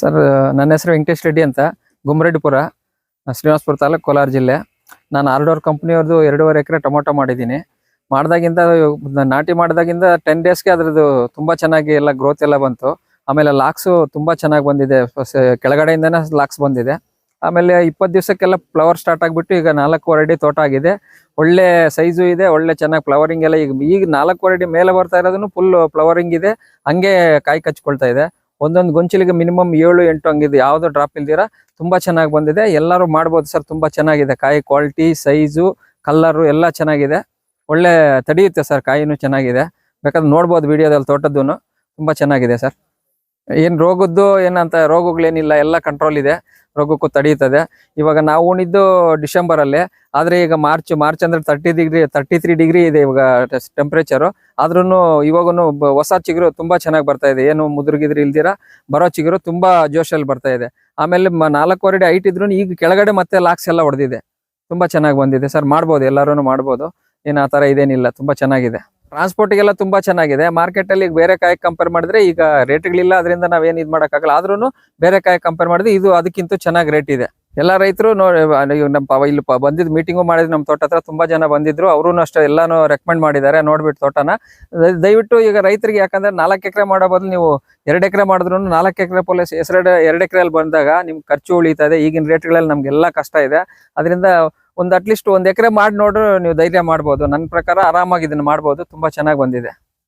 Sir, ನನ್ನ ಹೆಸರು ವೆಂಕಟೇಶ್ ರೆಡ್ಡಿ ಅಂತ. ಗುಮ್ಮರೆಡ್ಡಿಪುರ, ಶ್ರೀನಿವಾಸಪುರ ತಾಲೂಕು ಕೋಲಾರ ಜಿಲ್ಲೆ. ನಾನು ಆರ್ಡೋರ್ ಕಂಪ್ನಿಯವ್ರದ್ದು ಎರಡೂವರೆ ಎಕರೆ ಟೊಮೊಟೊ ಮಾಡಿದ್ದೀನಿ. ಮಾಡಿದಾಗಿಂದ, ನಾಟಿ ಮಾಡಿದಾಗಿಂದ ಟೆನ್ ಡೇಸ್ಗೆ ಅದರದ್ದು ತುಂಬ ಚೆನ್ನಾಗಿ ಎಲ್ಲ ಗ್ರೋತ್ ಎಲ್ಲ ಬಂತು. ಆಮೇಲೆ ಲಾಕ್ಸು ತುಂಬ ಚೆನ್ನಾಗಿ ಬಂದಿದೆ. ಕೆಳಗಡೆಯಿಂದನೇ ಲಾಕ್ಸ್ ಬಂದಿದೆ. ಆಮೇಲೆ ಇಪ್ಪತ್ತು ದಿವಸಕ್ಕೆಲ್ಲ ಫ್ಲವರ್ ಸ್ಟಾರ್ಟ್ ಆಗಿಬಿಟ್ಟು ಈಗ ನಾಲ್ಕೂವರೆ ಅಡಿ ತೋಟ ಆಗಿದೆ. ಒಳ್ಳೆ ಸೈಜು ಇದೆ, ಒಳ್ಳೆ ಚೆನ್ನಾಗಿ ಫ್ಲವರಿಂಗ್ ಎಲ್ಲ ಈಗ ಈಗ ನಾಲ್ಕೂವರೆ ಅಡಿ ಮೇಲೆ ಬರ್ತಾ ಇರೋದನ್ನು ಫುಲ್ ಫ್ಲವರಿಂಗ್ ಇದೆ. ಹಂಗೆ ಕಾಯಿ ಕಚ್ಕೊಳ್ತಾ ಇದೆ. ಒಂದೊಂದು ಗೊಂಚಲಿಗೆ ಮಿನಿಮಮ್ ಏಳು, ಎಂಟು ಹಂಗಿದೆ. ಯಾವುದೋ ಡ್ರಾಪ್ ಇಲ್ದಿರ ತುಂಬಾ ಚೆನ್ನಾಗಿ ಬಂದಿದೆ. ಎಲ್ಲರೂ ಮಾಡ್ಬೋದು ಸರ್, ತುಂಬಾ ಚೆನ್ನಾಗಿದೆ. ಕಾಯಿ ಕ್ವಾಲಿಟಿ ಸೈಜು ಕಲ್ಲರು ಎಲ್ಲ ಚೆನ್ನಾಗಿದೆ. ಒಳ್ಳೆ ತಡೆಯುತ್ತೆ ಸರ್, ಕಾಯಿನೂ ಚೆನ್ನಾಗಿದೆ. ಬೇಕಾದ್ರೆ ನೋಡ್ಬೋದು, ವಿಡಿಯೋದಲ್ಲಿ ತೋಟದ್ದು ತುಂಬಾ ಚೆನ್ನಾಗಿದೆ ಸರ್. ಏನ್ ರೋಗದ್ದು ಏನಂತ, ರೋಗಗಳೇನಿಲ್ಲ, ಎಲ್ಲ ಕಂಟ್ರೋಲ್ ಇದೆ, ರೋಗಕ್ಕೂ ತಡೆಯುತ್ತದೆ ಇವಾಗ ನಾವು ಉಣಿದ್ದು ಡಿಸೆಂಬರ್ ಅಲ್ಲಿ ಆದ್ರೆ ಈಗ ಮಾರ್ಚ್ ಮಾರ್ಚ್ ಅಂದ್ರೆ thirty degree thirty three degree ಇದೆ ಇವಾಗ ಟೆಂಪ್ರೇಚರ್ ಆದ್ರೂ ಇವಾಗೂ ಹೊಸ ಚಿಗುರು ತುಂಬಾ ಚೆನ್ನಾಗಿ ಬರ್ತಾ ಇದೆ. ಏನು ಮುದುರ್ಗಿದ್ರಿ ಇಲ್ದಿರ, ಬರೋ ಚಿಗುರು ತುಂಬಾ ಜೋಶಲ್ಲಿ ಬರ್ತಾ ಇದೆ. ಆಮೇಲೆ ನಾಲ್ಕೂವರೆ ಅಡಿ ಹೈಟ್ ಇದ್ರು ಈಗ ಕೆಳಗಡೆ ಮತ್ತೆ ಲಾಕ್ಸ್ ಎಲ್ಲ ಹೊಡೆದಿದೆ ತುಂಬಾ ಚೆನ್ನಾಗಿ ಬಂದಿದೆ. ಸರ್, ಮಾಡ್ಬೋದು ಎಲ್ಲರೂ ಮಾಡ್ಬೋದು. ಏನು ಆ ತರ ಇದೇನಿಲ್ಲ, ತುಂಬಾ ಚೆನ್ನಾಗಿದೆ. ಟ್ರಾನ್ಸ್ಪೋರ್ಟಿಗೆಲ್ಲ ತುಂಬಾ ಚೆನ್ನಾಗಿದೆ. ಮಾರ್ಕೆಟ್ ಅಲ್ಲಿ ಬೇರೆ ಕಾಯಿ ಕಂಪೇರ್ ಮಾಡಿದ್ರೆ ಈಗ ರೇಟ್ಗಳಿಲ್ಲ ಅದರಿಂದ ನಾವೇನು ಇದು ಮಾಡೋಕ್ಕಾಗಲ್ಲ. ಆದ್ರೂ ಬೇರೆ ಕಾಯಿ ಕಂಪೇರ್ ಮಾಡಿದ್ರೆ ಇದು ಅದಕ್ಕಿಂತ ಚೆನ್ನಾಗಿ ರೇಟ್ ಇದೆ. ಎಲ್ಲ ರೈತರು ನೋಡಿ ನಮ್ಮ ಇಲ್ಲಿ ಬಂದಿದ್ದು ಮೀಟಿಂಗು ಮಾಡಿದ್ರು ನಮ್ಮ ತೋಟ ಹತ್ರ ತುಂಬಾ ಜನ ಬಂದಿದ್ರು. ಅವರು ಅಷ್ಟೇ ಎಲ್ಲಾನು ರೆಕಮೆಂಡ್ ಮಾಡಿದ್ದಾರೆ. ನೋಡ್ಬಿಟ್ಟು ತೋಟನ. ದಯವಿಟ್ಟು ಈಗ ರೈತರಿಗೆ ಯಾಕಂದ್ರೆ ನಾಲ್ಕು ಎಕರೆ ಮಾಡೋ ಬದಲು ನೀವು ಎರಡು ಎಕರೆ ಮಾಡಿದ್ರು ನಾಲ್ಕು ಎಕರೆ ಪೊಲೀಸ್ ಹೆಸರು ಎರಡು ಎಕರೆಯಲ್ಲಿ ಬಂದಾಗ ನಿಮ್ಗೆ ಖರ್ಚು ಉಳಿತದೆ. ಈಗಿನ ರೇಟ್ಗಳಲ್ಲಿ ನಮ್ಗೆಲ್ಲ ಕಷ್ಟ ಇದೆ. ಅದರಿಂದ ಒಂದು ಅಟ್ಲೀಸ್ಟ್ ಒಂದು ಎಕರೆ ಮಾಡಿ ನೋಡ್ರು ನೀವು ಧೈರ್ಯ ಮಾಡ್ಬೋದು. ನನ್ನ ಪ್ರಕಾರ ಆರಾಮಾಗಿ ಇದನ್ನ ಮಾಡ್ಬೋದು. ತುಂಬಾ ಚೆನ್ನಾಗಿ ಬಂದಿದೆ.